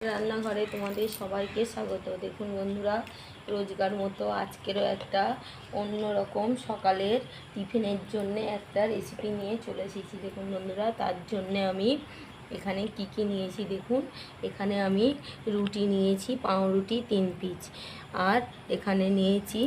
রান্নাঘরে তোমাদের সবাইকে স্বাগত। দেখুন বন্ধুরা, রোজগার মতো আজকেরও একটা অন্যরকম সকালের টিফিনের জন্য একটা রেসিপি নিয়ে চলে এসেছি। দেখুন বন্ধুরা, তার জন্য আমি এখানে কি কি নিয়েছি দেখুন। এখানে আমি রুটি নিয়েছি, পাউরুটি, তিন পিস আর এখানে নিয়েছি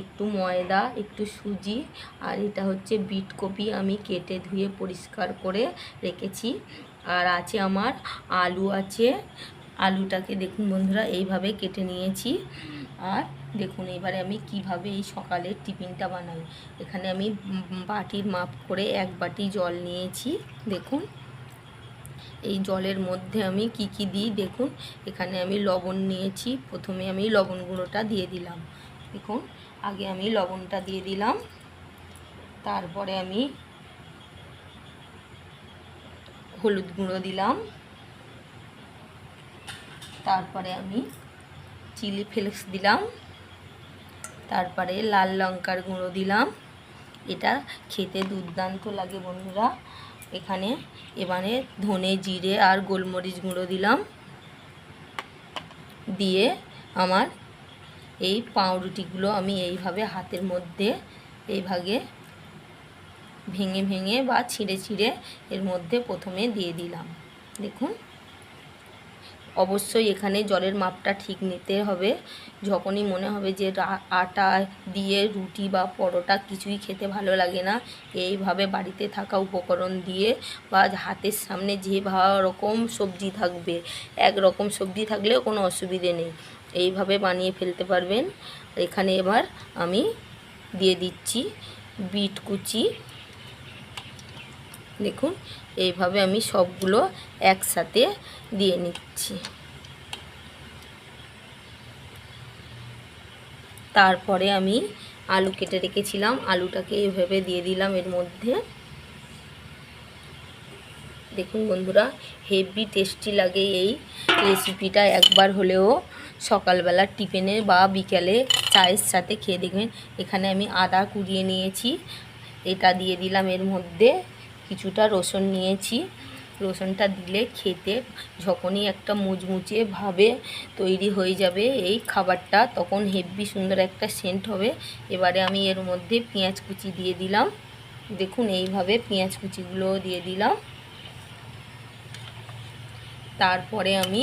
একটু ময়দা, একটু সুজি, আর এটা হচ্ছে বিট কপি আমি কেটে ধুয়ে পরিষ্কার করে রেখেছি। আর আছে আমার আলু আছে আলুটাকে দেখুন বন্ধুরা, এইভাবে কেটে নিয়েছি। আর দেখুন, এবারে আমি কীভাবে এই সকালের টিফিনটা বানাই। এখানে আমি বাটির মাপ করে এক বাটি জল নিয়েছি, দেখুন। এই জলের মধ্যে আমি কি কি দিই, দেখুন। এখানে আমি লবণ নিয়েছি, প্রথমে আমি লবণ গুঁড়োটা দিয়ে দিলাম, দেখুন। আগে আমি লবণটা দিয়ে দিলাম, তারপরে আমি হলুদ গুঁড়ো দিলাম তারপরে আমি চিলি ফ্লেক্স দিলাম। তারপরে লাল লঙ্কার গুঁড়ো দিলাম। এটা খেতে দুর্দান্ত লাগে বন্ধুরা। এখানে এবারে ধনে জিরে আর গোলমরিচ গুঁড়ো দিলাম। দিয়ে আমার এই পাউরুটিগুলো আমি এইভাবে হাতের মধ্যে এইভাবে ভেঙে ভেঙে বা ছিঁড়ে ছিঁড়ে এর মধ্যে প্রথমে দিয়ে দিলাম। দেখুন। অবশ্যই এখানে জলের মাপটা ঠিক নিতে হবে। যখনই মনে হবে যে আটা দিয়ে রুটি বা পরোটা কিছুই খেতে ভালো লাগে না, এইভাবে বাড়িতে থাকা উপকরণ দিয়ে বা হাতের সামনে যে রকম সবজি থাকবে, এক রকম সবজি থাকলেও কোনো অসুবিধে নেই। এইভাবে বানিয়ে ফেলতে পারবেন। এখানে এবার আমি দিয়ে দিচ্ছি বিট কুচি। দেখুন এইভাবে আমি সবগুলো একসাথে দিয়ে নিচ্ছি। তারপরে আমি আলু কেটে রেখেছিলাম, আলুটাকে এইভাবে দিয়ে দিলাম এর মধ্যে। দেখুন বন্ধুরা, হেভি টেস্টি লাগে এই রেসিপিটা। একবার হলেও সকালবেলা টিফিনে বা বিকেলে চায়ের সাথে খেয়ে দেখবেন, এখানে আমি আদা কুড়িয়ে নিয়েছি, এটা দিয়ে দিলাম এর মধ্যে। কিছুটা রসুন নিয়েছি। রসুনটা দিলে খেতে যখনই একটা মুচমুচে ভাবে তৈরি হয়ে যাবে, এই খাবারটা তখন হেভি সুন্দর একটা সেন্ট হবে। এবারে আমি এর মধ্যে পেঁয়াজ কুচি দিয়ে দিলাম। দেখুন, এইভাবে পেঁয়াজ কুচিগুলো দিয়ে দিলাম। তারপরে আমি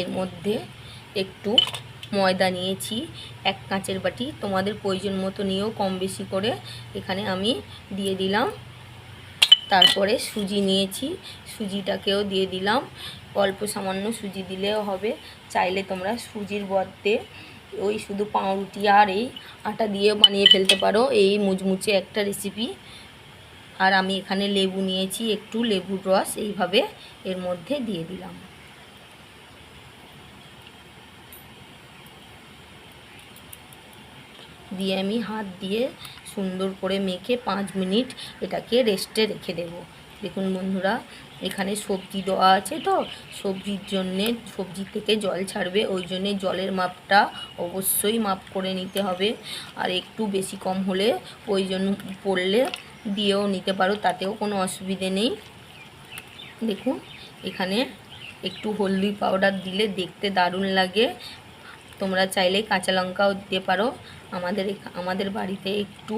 এর মধ্যে একটু ময়দা নিয়েছি, এক কাঁচের বাটি। তোমাদের প্রয়োজন মতো নিয়েও কম বেশি করে এখানে আমি দিয়ে দিলাম। তারপরে সুজি নিয়েছি। সুজিটাকেও দিয়ে দিলাম। অল্প সামান্য সুজি দিলেও হবে। চাইলে তোমরা সুজির বদলে ওই শুধু পাউরুটি আর এই আটা দিয়েও বানিয়ে ফেলতে পারো। এই মুচমুচে একটা রেসিপি আর আমি এখানে লেবু নিয়েছি, একটু লেবুর রস এইভাবে এর মধ্যে দিয়ে দিলাম। দিয়ে আমি হাত দিয়ে সুন্দর করে মেখে পাঁচ মিনিট এটাকে রেস্টে রেখে দেব। দেখুন বন্ধুরা, এখানে সবজি দেওয়া আছে তো? সবজির জন্যে সবজি থেকে জল ছাড়বে, ওই জন্যে জলের মাপটা অবশ্যই মাপ করে নিতে হবে। আর একটু বেশি কম হলে ওই জন্য পড়লে দিয়েও নিতে পারো, তাতেও কোনো অসুবিধে নেই। দেখুন, এখানে একটু হলদি পাউডার দিলে দেখতে দারুণ লাগে। তোমরা চাইলে কাঁচা লঙ্কাও দিতে পারো। আমাদের আমাদের বাড়িতে একটু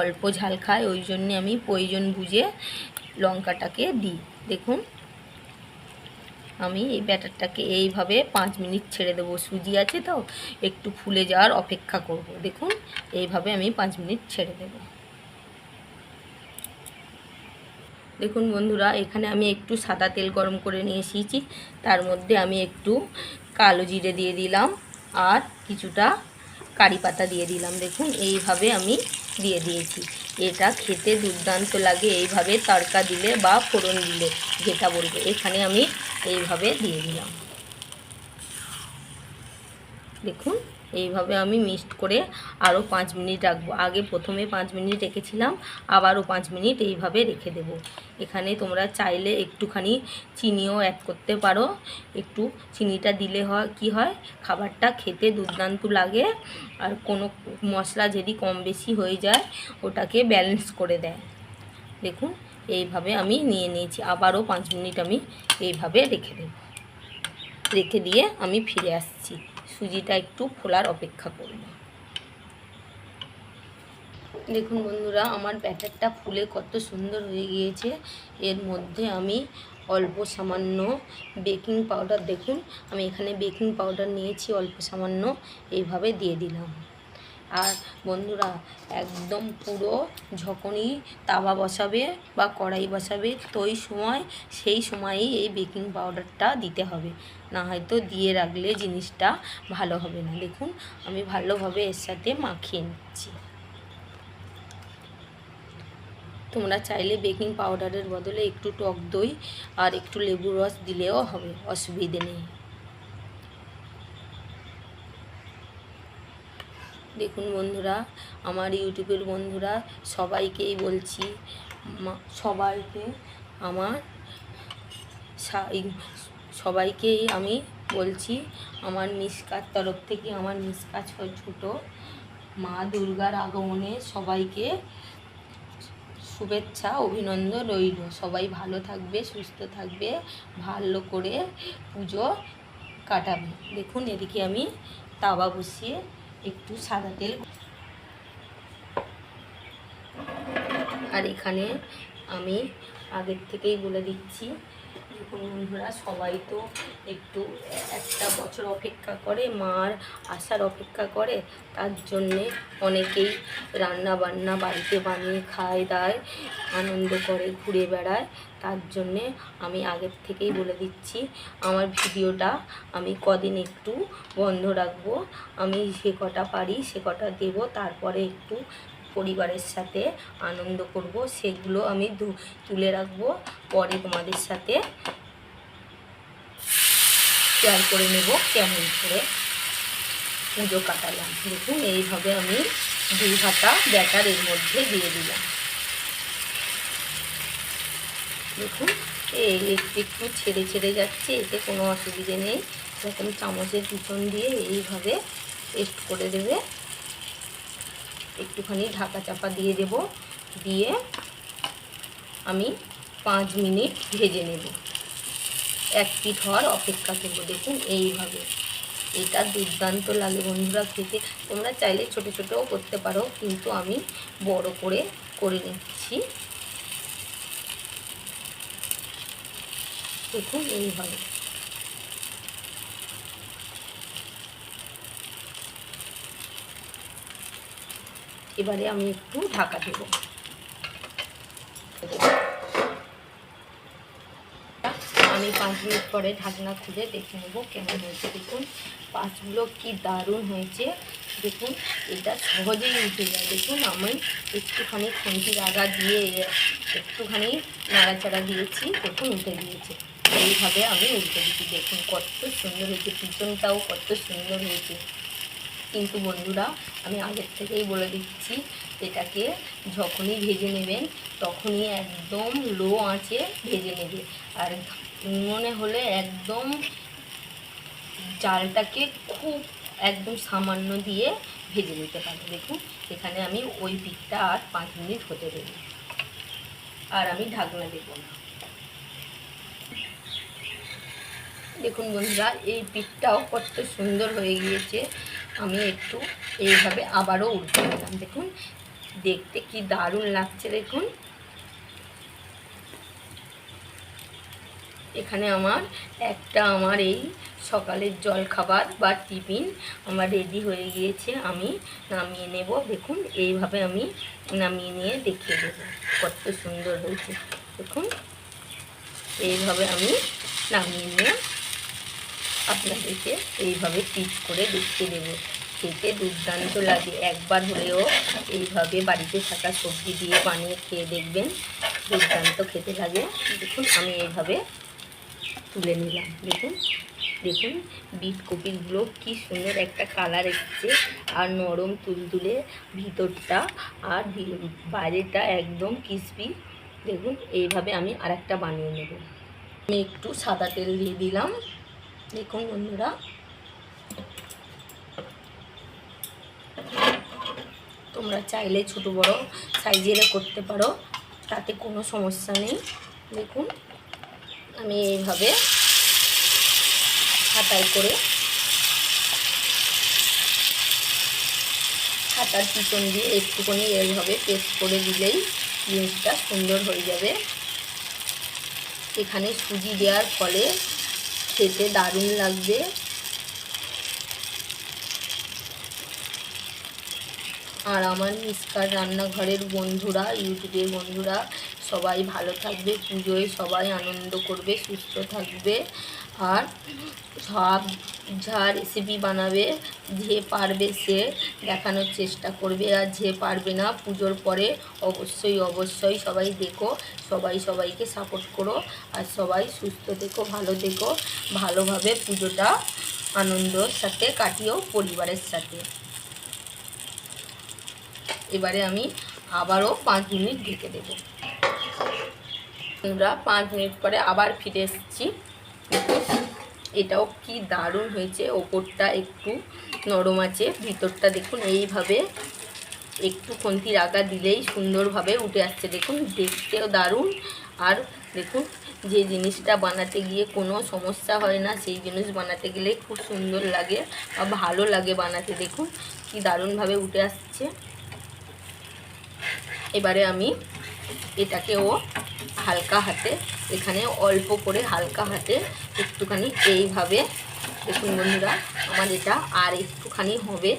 অল্প ঝাল খায়, ওই জন্যে আমি প্রয়োজন বুঝে লঙ্কাটাকে দিই। দেখুন, আমি এই ব্যাটারটাকে এইভাবে পাঁচ মিনিট ছেড়ে দেবো। সুজি আছে তো, একটু ফুলে যাওয়ার অপেক্ষা করব। দেখুন, এইভাবে আমি পাঁচ মিনিট ছেড়ে দেবো। দেখুন বন্ধুরা, এখানে আমি একটু সাদা তেল গরম করে নিয়ে এসেছি। তার মধ্যে আমি একটু কালো জিরে দিয়ে দিলাম, আর কিছুটা কারি পাতা দিয়ে দিলাম, দেখুন, এইভাবে আমি দিয়ে দিয়েছি। এটা খেতে দুর্দান্ত লাগে, এইভাবে তড়কা দিলে বা ফোড়ন দিলে, যেটা বলবে, এখানে আমি এইভাবে দিয়ে দিলাম। দেখুন এইভাবে আমি মিক্সড করে আরও পাঁচ মিনিট রাখব। আগে প্রথমে পাঁচ মিনিট রেখেছিলাম, আবারও পাঁচ মিনিট এইভাবে রেখে দেব। এখানে তোমরা চাইলে একটুখানি চিনিও অ্যাড করতে পারো। একটু চিনিটা দিলে হয়, কি হয়? খাবারটা খেতে দুর্দান্ত লাগে আর কোনো মশলা যদি কম বেশি হয়ে যায়, ওটাকে ব্যালেন্স করে দেয়। দেখুন, এইভাবে আমি নিয়ে নিয়েছি। আবারও পাঁচ মিনিট আমি এইভাবে রেখে দেব। রেখে দিয়ে আমি ফিরে আসছি। সুজিটা একটু ফোলার অপেক্ষা করব। দেখুন বন্ধুরা, আমার ব্যাটারটা ফুলে কত সুন্দর হয়ে গিয়েছে। এর মধ্যে আমি অল্প সামান্য বেকিং পাউডার, দেখুন, আমি এখানে বেকিং পাউডার নিয়েছি, অল্প সামান্য এইভাবে দিয়ে দিলাম। আর বন্ধুরা, একদম পুরো যখনই তাওয়া বসাবে বা কড়াই বসাবে তো সময়, সেই সময়ই এই বেকিং পাউডারটা দিতে হবে। না হয়তো দিয়ে রাখলে জিনিসটা ভালো হবে না। দেখুন, আমি ভালোভাবে এর সাথে মাখিয়ে নিচ্ছি। তোমরা চাইলে বেকিং পাউডারের বদলে একটু টক দই আর একটু লেবুর রস দিলেও হবে, অসুবিধে নেই। দেখুন বন্ধুরা, আমার ইউটিউবের বন্ধুরা, সবাইকেই বলছি সবাইকে আমার সবাইকেই আমি বলছি, আমার মিসকার তরফ থেকে আমার মিসকা ছোট। মা দুর্গার আগমনে সবাইকে শুভেচ্ছা, অভিনন্দন রইল। সবাই ভালো থাকবে, সুস্থ থাকবে, ভালো করে পুজো কাটাবে। দেখুন, এদিকে আমি তাওয়া বসিয়ে একটু সাদা তেল আর এখানে আমি আগের থেকেই বলে দিচ্ছি বন্ধুরা সবাই তো একটু একটা বছর অপেক্ষা করে, মার আসার অপেক্ষা করে। তার জন্যে অনেকেই রান্না বান্না বাড়িতে বানিয়ে খায়, দায়, আনন্দ করে, ঘুরে বেড়ায়। তার জন্যে আমি আগের থেকেই বলে দিচ্ছি, আমার ভিডিওটা আমি কদিন একটু বন্ধ রাখব। আমি সে কটা পারি সে কটা দেবো, তারপরে একটু পরিবারের সাথে আনন্দ করব। সেগুলো আমি তুলে রাখব। পরে তোমাদের সাথে শেয়ার করে নেব কেমন করে পুজো কাটালাম। দেখুন, এইভাবে আমি দুই হাতা ব্যাটার এর মধ্যে দিয়ে দিলাম। দেখুন এই একটু একটু ছেড়ে ছেড়ে যাচ্ছে, এতে কোনো অসুবিধে নেই। যখন চামচের পিছন দিয়ে এইভাবে পেস্ট করে দেবে। একটুখানি ঢাকা চাপা দিয়ে দেব। দিয়ে আমি পাঁচ মিনিট ভেজে নেব। এক পিঠ হওয়ার অপেক্ষা করব। দেখুন, এইভাবে। এটা দুর্দান্ত লাগে বন্ধুরা খেতে। তোমরা চাইলে ছোট ছোটও করতে পারো, কিন্তু আমি বড় করে করে নিচ্ছি। দেখুন, এইভাবে। এবারে আমি একটু ঢাকা দেব। আমি পাঁচ মিনিট পরে ঢাকনা খুলে দেখে নেব কেমন হয়েছে। দেখুন, পাঁচগুলো কি দারুণ হয়েছে। দেখুন, এটা সহজেই উঠে যায়। দেখুন, আমি একটুখানি খুন্তির আগা দিয়ে, একটুখানি নাড়াচাড়া দিয়েছি। দেখুন, উঠে দিয়েছে এইভাবে আমি উল্টে দিচ্ছি। দেখুন, কত সুন্দর হয়েছে। পিছনটাও কত সুন্দর হয়েছে। কিন্তু বন্ধুরা, আমি আগের থেকেই বলে দিচ্ছি, এটাকে যখনই ভেজে নেবেন, তখনই একদম লো আঁচে ভেজে নেবে। আর মনে হলে একদম চালটাকে খুব একদম সামান্য দিয়ে ভেজে নিতে পারবে দেখুন, এখানে আমি ওই পিঠটা আর পাঁচ মিনিট হতে দেবো। আর আমি ঢাকনা দেবো না। দেখুন বন্ধুরা, এই পিঠটাও কত সুন্দর হয়ে গিয়েছে। আমি একটু এইভাবে আবারও উল্টে দিলাম দেখুন, দেখতে কি দারুণ লাগছে, দেখুন। এখানে আমার একটা আমার এই সকালের জল খাবার বা টিফিন আমার রেডি হয়ে গিয়েছে। আমি নামিয়ে নেব। দেখুন, এইভাবে আমি নামিয়ে নিয়ে দেখিয়ে দেবো। কত সুন্দর হয়েছে। দেখুন, এইভাবে আমি নামিয়ে নিয়ে আপনাদেরকে এইভাবে পিচ করে দেখিয়ে দেবো। খেতে দুর্দান্ত লাগে। একবার হলেও এইভাবে বাড়িতে থাকা সবজি দিয়ে বানিয়ে খেয়ে দেখবেন, দুর্দান্ত খেতে লাগে। দেখুন, আমি এইভাবে তুলে নিলাম। দেখুন দেখুন, বিট কপিগুলো কি সুন্দর একটা কালার এসেছে। আর নরম তুলতুলে ভিতরটা আর বাইরেটা একদম ক্রিসপি। দেখুন, এইভাবে আমি আরেকটা বানিয়ে নেব। আমি একটু সাদা তেল দিয়ে দিলাম। দেখুন বন্ধুরা। তোমরা চাইলে ছোট বড় সাইজের করতে পারো, তাতে কোনো সমস্যা নেই। দেখুন, আমি এইভাবে হাতায় করে হাতার পিছন দিয়ে একটুখানি এইভাবে পেস্ট করে দিলেই জিনিসটা সুন্দর হয়ে যাবে। এখানে সুজি দেওয়ার ফলে খেতে দারুণ লাগবে। আর আমার মিসকার রান্নাঘরের বন্ধুরা, ইউটিউবের বন্ধুরা, সবাই ভালো থাকবে, পুজোয় সবাই আনন্দ করবে, সুস্থ থাকবে। আর সব যা রেসিপি বানাবে, যে পারবে সে দেখানোর চেষ্টা করবে আর যে পারবে না পুজোর পরে অবশ্যই অবশ্যই সবাই দেখো, সবাই সবাইকে সাপোর্ট করো আর সবাই সুস্থ থেকো, ভালো থেকো, ভালোভাবে পুজোটা আনন্দর সাথে কাটিও পরিবারের সাথে। এবারে আমি আবারও পাঁচ মিনিট ঢেকে দেবো। আমরা পাঁচ মিনিট পরে আবার ফিরে এসেছি। এটাও কি দারুণ হয়েছে, ওপরটা একটু নরম আছে, ভিতরটা দেখুন এইভাবে একটু খন্তির আগা দিলেই সুন্দরভাবে উঠে আসছে। দেখুন, দেখতেও দারুণ। আর দেখুন, যে জিনিসটা বানাতে গিয়ে কোনো সমস্যা হয় না, সেই জিনিস বানাতে গেলে খুব সুন্দর লাগে বা ভালো লাগে বানাতে। দেখুন, কি দারুণভাবে উঠে আসছে। এবারে আমি এটাকেও হালকা হাতে, এখানে অল্প করে হালকা হাতে একটুখানি এইভাবে। দেখুন বন্ধুরা, আমার এটা আর একটুখানি হবে,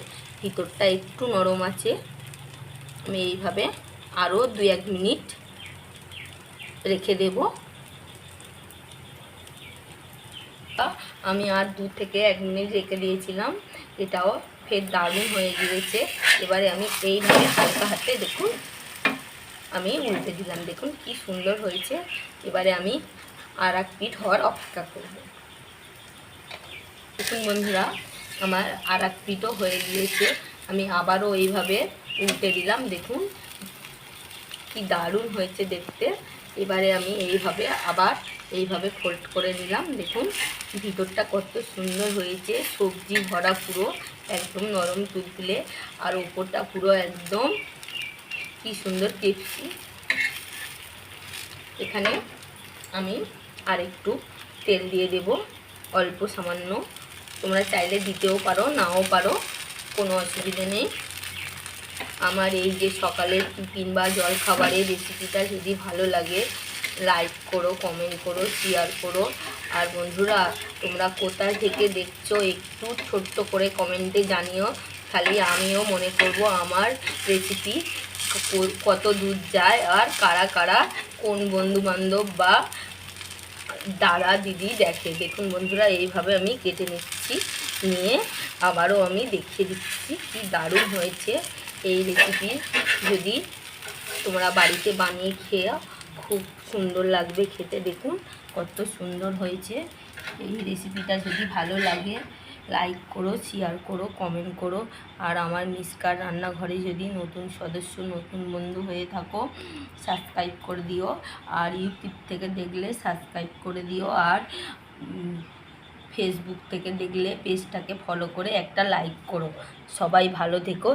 ভিতরটা একটু নরম আছে। আমি এইভাবে আরও দু এক মিনিট রেখে দেব। আমি আর দু থেকে এক মিনিট রেখে দিয়েছিলাম, এটাও ফের দারুণ হয়ে গিয়েছে। এবারে আমি এইভাবে হালকা হাতে দেখুন আমি উল্টে দিলাম। দেখুন কি সুন্দর হয়েছে। এবারে আমি আর এক পিঠ হওয়ার অপেক্ষা করব। দেখুন বন্ধুরা, আমার আর এক পিঠও হয়ে গিয়েছে। আমি আবারও এইভাবে উল্টে দিলাম। দেখুন কি দারুণ হয়েছে দেখতে। এবারে আমি এইভাবে আবার এইভাবে ফোল্ড করে নিলাম। দেখুন ভিতরটা কত সুন্দর হয়েছে। সবজি ভরা পুরো একদম নরম তুলতুলে। আর ওপরটা পুরো একদম কি সুন্দর টেপসি এখানে আমি আর একটু তেল দিয়ে দেব, অল্প সামান্য। তোমরা চাইলে দিতেও পারো, নাও পারো, কোনো অসুবিধা নেই। আমার এই যে সকালের টিফিন বা জলখাবারের রেসিপিটা যদি ভালো লাগে লাইক করো কমেন্ট করো শেয়ার করো। আর বন্ধুরা, তোমরা কোথা থেকে দেখছ, একটু ছোট্ট করে কমেন্টে জানিও। খালি আমিও মনে করব আমার রেসিপি কত দূর যায় আর কারা কারা কোন বন্ধু বান্ধব বা দাদা, দিদি দেখে। দেখুন বন্ধুরা, এইভাবে আমি কেটে নিচ্ছি, নিয়ে আবারও আমি দেখিয়ে দিচ্ছি কি দারুণ হয়েছে এই রেসিপি যদি তোমরা বাড়িতে বানিয়ে খেয়ে খুব সুন্দর লাগবে খেতে, দেখুন কত সুন্দর হয়েছে এই রেসিপিটা যদি ভালো লাগে লাইক করো শেয়ার করো কমেন্ট করো। আর আমার মিসকার রান্নাঘরে যদি নতুন সদস্য, নতুন বন্ধু হয়ে থাকো সাবস্ক্রাইব করে দিও। আর ইউটিউব থেকে দেখলে সাবস্ক্রাইব করে দিও। আর ফেসবুক থেকে দেখলে পেজটাকে ফলো করে একটা লাইক করো। সবাই ভালো থেকো